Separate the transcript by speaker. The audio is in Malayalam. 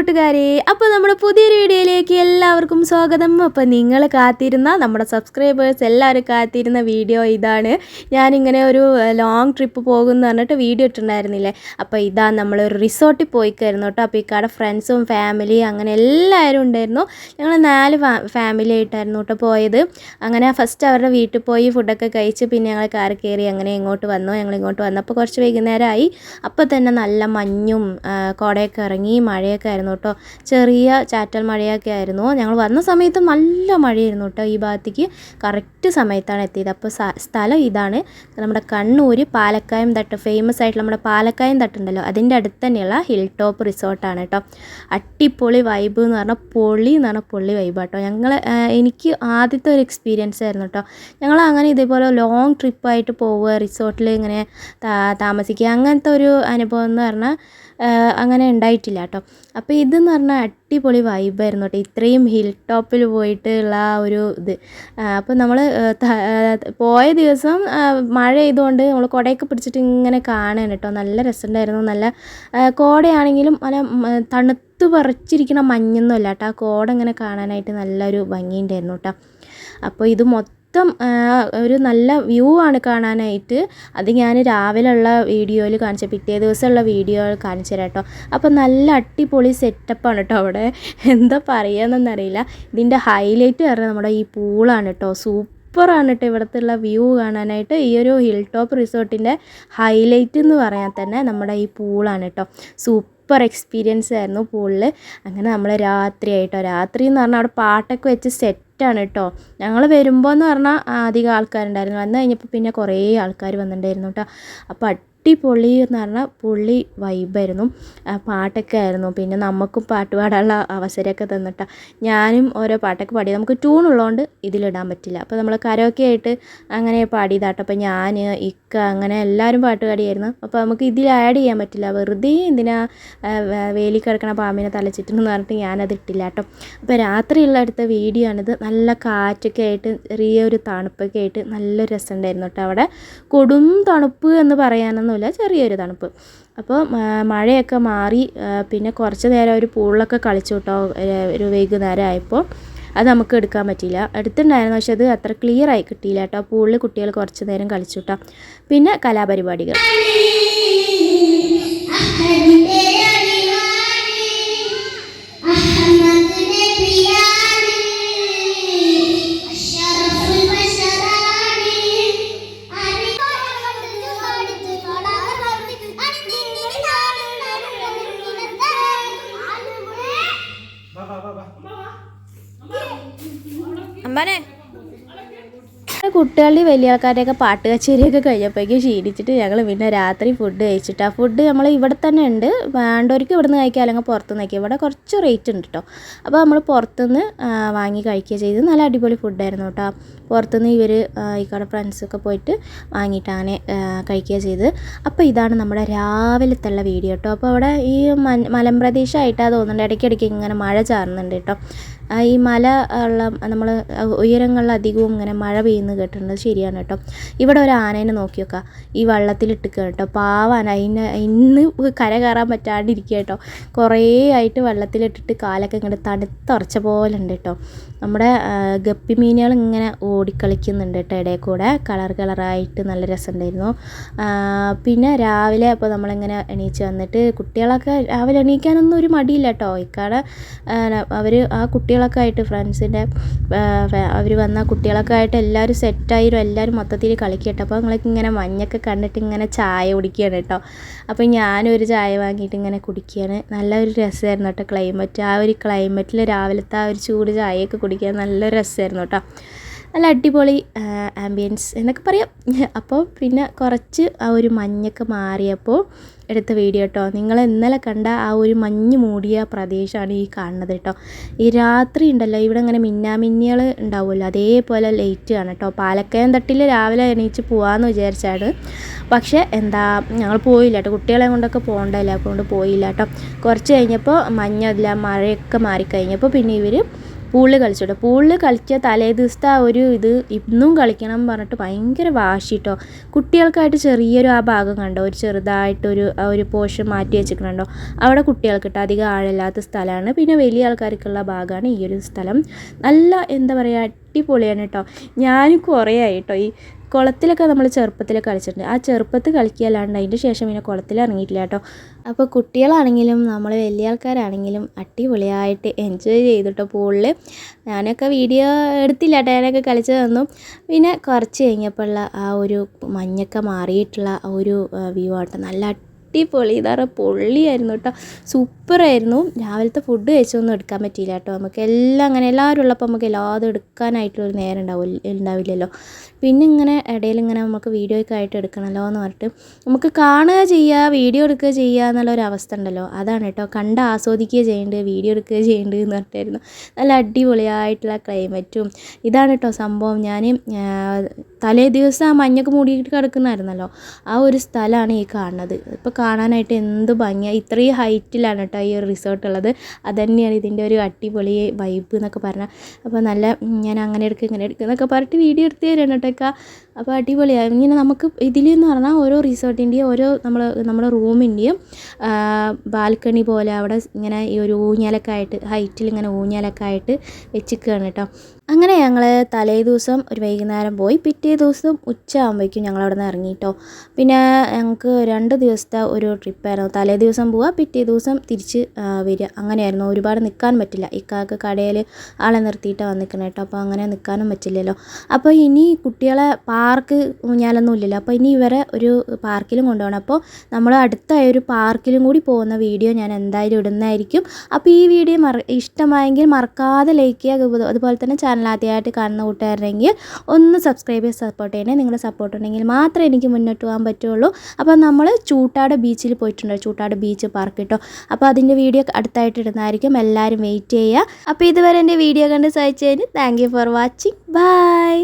Speaker 1: കൂട്ടുകാരെ അപ്പോൾ നമ്മുടെ പുതിയൊരു വീഡിയോയിലേക്ക് എല്ലാവർക്കും സ്വാഗതം. അപ്പോൾ നിങ്ങൾ കാത്തിരുന്ന നമ്മുടെ സബ്സ്ക്രൈബേഴ്സ് എല്ലാവരും കാത്തിരുന്ന വീഡിയോ ഇതാണ്. ഞാനിങ്ങനെ ഒരു ലോങ് ട്രിപ്പ് പോകുമെന്ന് പറഞ്ഞിട്ട് വീഡിയോ ഇട്ടിട്ടുണ്ടായിരുന്നില്ലേ? അപ്പോൾ ഇതാ നമ്മളൊരു റിസോർട്ടിൽ പോയിക്കായിരുന്നു കേട്ടോ. അപ്പോൾ ഇക്കാടെ ഫ്രണ്ട്സും ഫാമിലി അങ്ങനെ എല്ലാവരും ഉണ്ടായിരുന്നു. ഞങ്ങൾ നാല് ഫാമിലി ആയിട്ടായിരുന്നു കേട്ടോ പോയത്. അങ്ങനെ ഫസ്റ്റ് അവരുടെ വീട്ടിൽ പോയി ഫുഡൊക്കെ കഴിച്ച് പിന്നെ ഞങ്ങൾ കാർ കയറി അങ്ങനെ ഇങ്ങോട്ട് വന്നു. ഞങ്ങൾ ഇങ്ങോട്ട് വന്നപ്പോൾ കുറച്ച് വൈകുന്നേരമായി. അപ്പോൾ തന്നെ നല്ല മഞ്ഞും കോടയൊക്കെ ഇറങ്ങി മഴയൊക്കെ ആയിരുന്നു. കേട്ടോ. ചെറിയ ചാറ്റൽ മഴയൊക്കെ ആയിരുന്നു. ഞങ്ങൾ വന്ന സമയത്ത് നല്ല മഴയായിരുന്നു കേട്ടോ ഈ ഭാഗത്തേക്ക്. കറക്റ്റ് സമയത്താണ് എത്തിയത്. അപ്പോൾ സ്ഥലം ഇതാണ്. നമ്മുടെ കണ്ണൂർ പാലക്കായം തട്ട്. ഫേമസ് ആയിട്ടുള്ള നമ്മുടെ പാലക്കായം തട്ടുണ്ടല്ലോ. അതിന്റെ അടുത്ത് തന്നെയുള്ള ഹിൽ ടോപ്പ് റിസോർട്ടാണ് കേട്ടോ. അട്ടിപ്പൊളി വൈബ് എന്ന് പറഞ്ഞാൽ പൊളി എന്ന് പറഞ്ഞാൽ പൊള്ളി വൈബ് കേട്ടോ ഞങ്ങൾ എനിക്ക് ആദ്യത്തെ ഒരു എക്സ്പീരിയൻസ് ആയിരുന്നു കേട്ടോ. ഞങ്ങൾ അങ്ങനെ ഇതേപോലെ ലോങ് ട്രിപ്പായിട്ട് പോവുക റിസോർട്ടിൽ ഇങ്ങനെ താമസിക്കുക അങ്ങനത്തെ ഒരു അനുഭവം എന്ന് പറഞ്ഞാൽ അങ്ങനെ ഉണ്ടായിട്ടില്ല കേട്ടോ. അപ്പോൾ ഇതെന്ന് പറഞ്ഞാൽ അടിപൊളി വൈബായിരുന്നു കേട്ടോ. ഇത്രയും ഹിൽ ടോപ്പിൽ പോയിട്ടുള്ള ആ ഒരു ഇത്. അപ്പോൾ നമ്മൾ പോയ ദിവസം മഴ ചെയ്തുകൊണ്ട് നമ്മൾ കുടയൊക്കെ പിടിച്ചിട്ട് ഇങ്ങനെ കാണാൻ കേട്ടോ. നല്ല രസമുണ്ടായിരുന്നു. നല്ല കോടയാണെങ്കിലും നല്ല തണുത്തു തണുത്ത് പറിച്ചിരിക്കണ മഞ്ഞൊന്നും അല്ല കേട്ടോ. ആ കോട ഇങ്ങനെ കാണാനായിട്ട് നല്ലൊരു ഭംഗിയുണ്ടായിരുന്നു കേട്ടോ. അപ്പോൾ ഇത് മൊത്തം ആ, ഒരു നല്ല വ്യൂ ആണ് കാണാനായിട്ട്. അത് ഞാൻ രാവിലെ ഉള്ള വീഡിയോയിൽ കാണിച്ച പിറ്റേ ദിവസമുള്ള വീഡിയോ കാണിച്ചു തരാം കേട്ടോ. അപ്പോൾ നല്ല അടിപൊളി സെറ്റപ്പാണ് കേട്ടോ അവിടെ. എന്താ പറയുകയെന്നറിയില്ല ഇതിന്റെ ഹൈലൈറ്റ് പറഞ്ഞാൽ നമ്മുടെ ഈ പൂളാണ് കേട്ടോ. സൂപ്പറാണ് കേട്ടോ ഇവിടുത്തെ ഉള്ള വ്യൂ കാണാനായിട്ട്. ഈ ഒരു ഹിൽ ടോപ്പ് റിസോർട്ടിന്റെ ഹൈലൈറ്റ് എന്ന് പറയാൻ തന്നെ നമ്മുടെ ഈ പൂളാണ് കേട്ടോ. സൂപ്പർ എക്സ്പീരിയൻസ് ആയിരുന്നു പൂളിൽ അങ്ങനെ നമ്മൾ രാത്രി ആയിട്ടോ രാത്രി എന്ന് പറഞ്ഞാൽ അവിടെ പാട്ടൊക്കെ വെച്ച് സെറ്റാണ് കേട്ടോ ഞങ്ങൾ വരുമ്പോൾ എന്ന് പറഞ്ഞാൽ അധികം ആൾക്കാരുണ്ടായിരുന്നു. വന്നു കഴിഞ്ഞപ്പോൾ പിന്നെ കുറേ ആൾക്കാർ വന്നിട്ടുണ്ടായിരുന്നു കേട്ടോ അപ്പോൾ അടിപൊളി എന്ന് പറഞ്ഞാൽ പുള്ളി വൈബായിരുന്നു. പാട്ടൊക്കെ ആയിരുന്നു. പിന്നെ നമുക്കും പാട്ട് പാടാനുള്ള അവസരമൊക്കെ തന്നിട്ടാ. ഞാനും ഓരോ പാട്ടൊക്കെ പാടി. നമുക്ക് ട്യൂൺ ഉള്ളതുകൊണ്ട് ഇതിലിടാൻ പറ്റില്ല. അപ്പോൾ നമ്മൾ കരോക്കെ ആയിട്ട് അങ്ങനെ പാടിയതാട്ടോ. അപ്പോൾ ഞാൻ ഇക്ക അങ്ങനെ എല്ലാവരും പാട്ട് പാടിയായിരുന്നു. അപ്പോൾ നമുക്ക് ഇതിൽ ആഡ് ചെയ്യാൻ പറ്റില്ല. വെറുതെ എന്തിനാ വേലി കിടക്കണ പാമ്പിനെ തലച്ചിട്ടെന്ന് പറഞ്ഞിട്ട് ഞാനത് ഇട്ടില്ല കേട്ടോ അപ്പോൾ രാത്രിയുള്ള അടുത്ത വീഡിയോ ആണിത്. നല്ല കാറ്റൊക്കെ ആയിട്ട് ചെറിയൊരു തണുപ്പൊക്കെ ആയിട്ട് നല്ല രസമുണ്ടായിരുന്നു കേട്ടോ അവിടെ. കൊടും തണുപ്പ് എന്ന് പറയാനൊന്നുമില്ല ചെറിയൊരു തണുപ്പ്. അപ്പോൾ മഴയൊക്കെ മാറി പിന്നെ കുറച്ച് നേരം ഒരു പൂളിലൊക്കെ കളിച്ചു കേട്ടോ ഒരു വൈകുന്നേരം ആയപ്പോൾ അത് നമുക്ക് എടുക്കാൻ പറ്റിയില്ല. എടുത്തിട്ടുണ്ടായിരുന്നു പക്ഷെ അത് അത്ര ക്ലിയർ ആയി കിട്ടിയില്ല കേട്ടോ. പൂളിൽ കുട്ടികൾ കുറച്ച് നേരം കളിച്ചു കേട്ടോ. പിന്നെ കലാപരിപാടികൾ. അമ്പാനെ കുട്ടികളുടെ വലിയ ആൾക്കാരുടെയൊക്കെ പാട്ട് കച്ചേരിയൊക്കെ കഴിഞ്ഞപ്പോഴേക്കും ക്ഷീണിച്ചിട്ട് ഞങ്ങൾ പിന്നെ രാത്രി ഫുഡ് കഴിച്ചിട്ട്. ആ ഫുഡ് നമ്മൾ ഇവിടെ തന്നെ ഉണ്ട്. വേണ്ടവർക്ക് ഇവിടുന്ന് കഴിക്കുക അല്ലെങ്കിൽ പുറത്തുനിന്ന് കഴിക്കുക ഇവിടെ കുറച്ച് റേറ്റ് ഉണ്ട് കേട്ടോ അപ്പോൾ നമ്മൾ പുറത്തുനിന്ന് വാങ്ങി കഴിക്കുക ചെയ്ത് നല്ല അടിപൊളി ഫുഡായിരുന്നു കേട്ടോ പുറത്തുനിന്ന് ഇവർ ഈ കട ഫ്രണ്ട്സൊക്കെ പോയിട്ട് വാങ്ങിയിട്ട് അങ്ങനെ കഴിക്കുക ചെയ്ത് അപ്പോൾ ഇതാണ് നമ്മുടെ രാവിലത്തുള്ള വീഡിയോ കേട്ടോ അപ്പോൾ അവിടെ ഈ മലമ്പ്രദേശമായിട്ടാണ് തോന്നുന്നുണ്ട്. ഇടയ്ക്കിടയ്ക്ക് ഇങ്ങനെ മഴ ചാറുന്നുണ്ട് കേട്ടോ ഈ മല ഉള്ള നമ്മൾ ഉയരങ്ങളിൽ അധികവും ഇങ്ങനെ മഴ പെയ്യുന്നത് കേട്ടിട്ടുണ്ട്. ശരിയാണ് കേട്ടോ. ഇവിടെ ഒരു ആനേനെ നോക്കി നോക്കാം. ഈ വെള്ളത്തിലിട്ട് കേട്ടോ. പാവാന അതിന് ഇന്ന് കര കയറാൻ പറ്റാണ്ടിരിക്കുക കേട്ടോ. കുറേ ആയിട്ട് വെള്ളത്തിലിട്ടിട്ട് കാലൊക്കെ ഇങ്ങോട്ട് തണുത്തുറച്ച പോലെ ഉണ്ട് കേട്ടോ. നമ്മുടെ ഗപ്പി മീനുകൾ ഇങ്ങനെ ഓടിക്കളിക്കുന്നുണ്ട് കേട്ടോ ഇടയിൽ കൂടെ കളർ കളറായിട്ട് നല്ല രസമുണ്ടായിരുന്നു. പിന്നെ രാവിലെ അപ്പോൾ നമ്മളിങ്ങനെ എണീച്ച് വന്നിട്ട് കുട്ടികളൊക്കെ രാവിലെ എണീക്കാനൊന്നും ഒരു മടിയില്ല കേട്ടോ. ഇക്കാടെ അവർ ആ കുട്ടികളൊക്കെ ആയിട്ട് ഫ്രണ്ട്സിന്റെ അവർ വന്ന കുട്ടികളൊക്കെ ആയിട്ട് എല്ലാവരും സെറ്റായിരും എല്ലാവരും മൊത്തത്തിൽ കളിക്കട്ടെ. അപ്പോൾ ഞങ്ങൾക്ക് ഇങ്ങനെ മഞ്ഞൊക്കെ കണ്ടിട്ട് ഇങ്ങനെ ചായ കുടിക്കുകയാണ് കേട്ടോ. അപ്പോൾ ഞാനൊരു ചായ വാങ്ങിയിട്ട് ഇങ്ങനെ കുടിക്കുകയാണ് നല്ലൊരു രസമായിരുന്നു കേട്ടോ ക്ലൈമറ്റ്. ആ ഒരു ക്ലൈമറ്റിൽ രാവിലത്തെ ആ ഒരു ചൂട് ചായയൊക്കെ കുടിക്കാൻ നല്ല രസമായിരുന്നു കേട്ടോ. നല്ല അടിപൊളി ആംബിയൻസ് എന്നൊക്കെ പറയാം. അപ്പോൾ പിന്നെ കുറച്ച് ആ ഒരു മഞ്ഞൊക്കെ മാറിയപ്പോൾ എടുത്ത വീഡിയോ കേട്ടോ നിങ്ങൾ ഇന്നലെ കണ്ട ആ ഒരു മഞ്ഞ് മൂടിയ പ്രദേശമാണ് ഈ കാണുന്നത് കേട്ടോ ഈ രാത്രി ഉണ്ടല്ലോ ഇവിടെ ഇങ്ങനെ മിന്നാമിന്നികൾ ഉണ്ടാവുമല്ലോ. അതേപോലെ ലൈറ്റ് ആണ് കേട്ടോ പാലക്കയം തട്ടിൽ രാവിലെ എണീച്ച് പോകാമെന്ന് വിചാരിച്ചാണ്. പക്ഷേ എന്താ ഞങ്ങൾ പോയില്ല കേട്ടോ കുട്ടികളെ കൊണ്ടൊക്കെ പോകണ്ടല്ലോ? അതുകൊണ്ട് പോയില്ല കേട്ടോ കുറച്ച് കഴിഞ്ഞപ്പോൾ മഞ്ഞല്ല മഴയൊക്കെ മാറിക്കഴിഞ്ഞപ്പോൾ പിന്നെ ഇവർ പൂളിൽ കളിച്ചു പൂളിൽ കളിച്ച തലേ ദിവസത്തെ ആ ഒരു ഇത് ഇന്നും കളിക്കണം പറഞ്ഞിട്ട് ഭയങ്കര വാശി കേട്ടോ കുട്ടികൾക്കായിട്ട് ചെറിയൊരു ആ ഭാഗം കണ്ടോ? ഒരു ചെറുതായിട്ടൊരു ആ ഒരു പോർഷൻ മാറ്റി വെച്ചിട്ടുണ്ടോ അവിടെ കുട്ടികൾക്ക് കേട്ടോ അധികം ആഴമില്ലാത്ത സ്ഥലമാണ്. പിന്നെ വലിയ ആൾക്കാർക്കുള്ള ഭാഗമാണ് ഈ ഒരു സ്ഥലം. നല്ല എന്താ പറയുക അടിപൊളിയാണ് കേട്ടോ ഞാൻ കുറേ ആയി കേട്ടോ ഈ കുളത്തിലൊക്കെ നമ്മൾ ചെറുപ്പത്തിൽ കളിച്ചിട്ടുണ്ട്. ആ ചെറുപ്പത്ത് കളിക്കുകയല്ലാണ്ട് അതിന്റെ ശേഷം പിന്നെ കുളത്തിൽ ഇറങ്ങിയിട്ടില്ല കേട്ടോ അപ്പോൾ കുട്ടികളാണെങ്കിലും നമ്മൾ വലിയ ആൾക്കാരാണെങ്കിലും അടിപൊളിയായിട്ട് എൻജോയ് ചെയ്തിട്ടോ പൂളിൽ ഞാനൊക്കെ വീഡിയോ എടുത്തില്ല കേട്ടോ ഞാനൊക്കെ കളിച്ചു തന്നു. പിന്നെ കുറച്ച് കഴിഞ്ഞപ്പോഴുള്ള ആ ഒരു മഞ്ഞൊക്കെ മാറിയിട്ടുള്ള ആ ഒരു വ്യൂ ആട്ടോ നല്ല അടിപൊളി. ഇതാറ പൊള്ളിയായിരുന്നു കേട്ടോ സൂപ്പറായിരുന്നു. രാവിലത്തെ ഫുഡ് കഴിച്ചൊന്നും എടുക്കാൻ പറ്റിയില്ല കേട്ടോ. നമുക്ക് എല്ലാം അങ്ങനെ എല്ലാവരും ഉള്ളപ്പോൾ നമുക്ക് എല്ലാതും എടുക്കാനായിട്ടുള്ളൊരു നേരം ഉണ്ടാവില്ല ഉണ്ടാവില്ലല്ലോ. പിന്നെ ഇങ്ങനെ ഇടയിൽ ഇങ്ങനെ നമുക്ക് വീഡിയോ ഒക്കെ ആയിട്ട് എടുക്കണമല്ലോ എന്ന് പറഞ്ഞിട്ട് നമുക്ക് കാണുക ചെയ്യുക വീഡിയോ എടുക്കുക ചെയ്യുക എന്നുള്ള ഒരു അവസ്ഥ ഉണ്ടല്ലോ. അതാണ് കേട്ടോ. കണ്ട് ആസ്വദിക്കുക ചെയ്യേണ്ടത് വീഡിയോ എടുക്കുക ചെയ്യേണ്ടത് എന്ന് പറഞ്ഞിട്ടായിരുന്നു. നല്ല അടിപൊളിയായിട്ടുള്ള ക്ലൈമറ്റും ഇതാണ് കേട്ടോ സംഭവം. ഞാൻ തലേ ദിവസം ആ മഞ്ഞൊക്കെ മൂടിയിട്ട് കിടക്കുന്നതായിരുന്നല്ലോ. ആ ഒരു സ്ഥലമാണ് ഈ കാണുന്നത്. ഇപ്പോൾ കാണാനായിട്ട് എന്ത് ഭംഗിയാണ് ഇത്രയും ഹൈറ്റിലാണ് കേട്ടോ ഈ ഒരു റിസോർട്ട് ഉള്ളത്. അതുതന്നെയാണ് ഇതിന്റെ ഒരു അടിപൊളി വൈബ് എന്നൊക്കെ പറഞ്ഞാൽ. അപ്പോൾ നല്ല ഞാൻ അങ്ങനെ എടുക്കുക ഇങ്ങനെ എടുക്കുക എന്നൊക്കെ പറഞ്ഞിട്ട് വീഡിയോ എടുത്ത് തരാണ് കേട്ടോ അപ്പോൾ അടിപൊളിയാണ് ഇങ്ങനെ നമുക്ക് ഇതിലെന്ന് പറഞ്ഞാൽ ഓരോ റിസോർട്ടിന്റെയും ഓരോ നമ്മൾ നമ്മുടെ റൂമിന്റെയും ബാൽക്കണി പോലെ അവിടെ ഇങ്ങനെ ഈ ഒരു ഊഞ്ഞാലൊക്കെ ആയിട്ട് ഹൈറ്റിൽ ഇങ്ങനെ ഊഞ്ഞാലൊക്കെ ആയിട്ട് വെച്ചിക്കുകയാണ് കേട്ടോ. അങ്ങനെ ഞങ്ങൾ തലേ ദിവസം ഒരു വൈകുന്നേരം പോയി പിറ്റേ ദിവസം ഉച്ച ആകുമ്പോഴേക്കും ഞങ്ങൾ അവിടെ നിന്ന് ഇറങ്ങിയിട്ടോ പിന്നെ ഞങ്ങൾക്ക് രണ്ട് ദിവസത്തെ ഒരു ട്രിപ്പായിരുന്നു തലേ ദിവസം പോവുക പിറ്റേ ദിവസം തിരിച്ച് വരിക. അങ്ങനെയായിരുന്നു. ഒരുപാട് നിൽക്കാൻ പറ്റില്ല. ഇക്കാക്ക് കടയിൽ ആളെ നിർത്തിയിട്ടാണ് വന്നിരിക്കുന്നത് കേട്ടോ. അപ്പോൾ അങ്ങനെ നിൽക്കാനും പറ്റില്ലല്ലോ. അപ്പോൾ ഇനി കുട്ടികളെ പാർക്ക് ഊഞ്ഞാലൊന്നും ഇല്ലല്ലോ. അപ്പോൾ ഇനി ഇവരെ ഒരു പാർക്കിലും കൊണ്ടുപോകണം. അപ്പോൾ നമ്മൾ അടുത്തായ ഒരു പാർക്കിലും കൂടി പോകുന്ന വീഡിയോ ഞാൻ എന്തായാലും ഇടുന്നതായിരിക്കും. അപ്പോൾ ഈ വീഡിയോ മറ ഇഷ്ടമായെങ്കിൽ മറക്കാതെ ലൈക്ക് ചെയ്യുക. അതുപോലെ തന്നെ ചാനൽ ആദ്യമായിട്ട് കാണുന്ന കൂട്ടുകാരുണ്ടെങ്കിൽ ഒന്ന് സബ്സ്ക്രൈബ് ചെയ്ത് സപ്പോർട്ട് ചെയ്യണേ. നിങ്ങളുടെ സപ്പോർട്ട് ഉണ്ടെങ്കിൽ മാത്രമേ എനിക്ക് മുന്നോട്ട് പോകാൻ പറ്റുള്ളൂ. അപ്പോൾ നമ്മൾ ചൂട്ടാട് ബീച്ചിൽ പോയിട്ടുണ്ട് ചൂട്ടാട് ബീച്ച് പാർക്ക് കേട്ടോ അപ്പോൾ അതിന്റെ വീഡിയോ അടുത്തായിട്ട് ഇടുന്നതായിരിക്കും. എല്ലാവരും വെയിറ്റ് ചെയ്യുക. അപ്പോൾ ഇതുവരെ എന്റെ വീഡിയോ കണ്ട് സഹിച്ചതിന് താങ്ക് ഫോർ വാച്ചിങ് ബൈ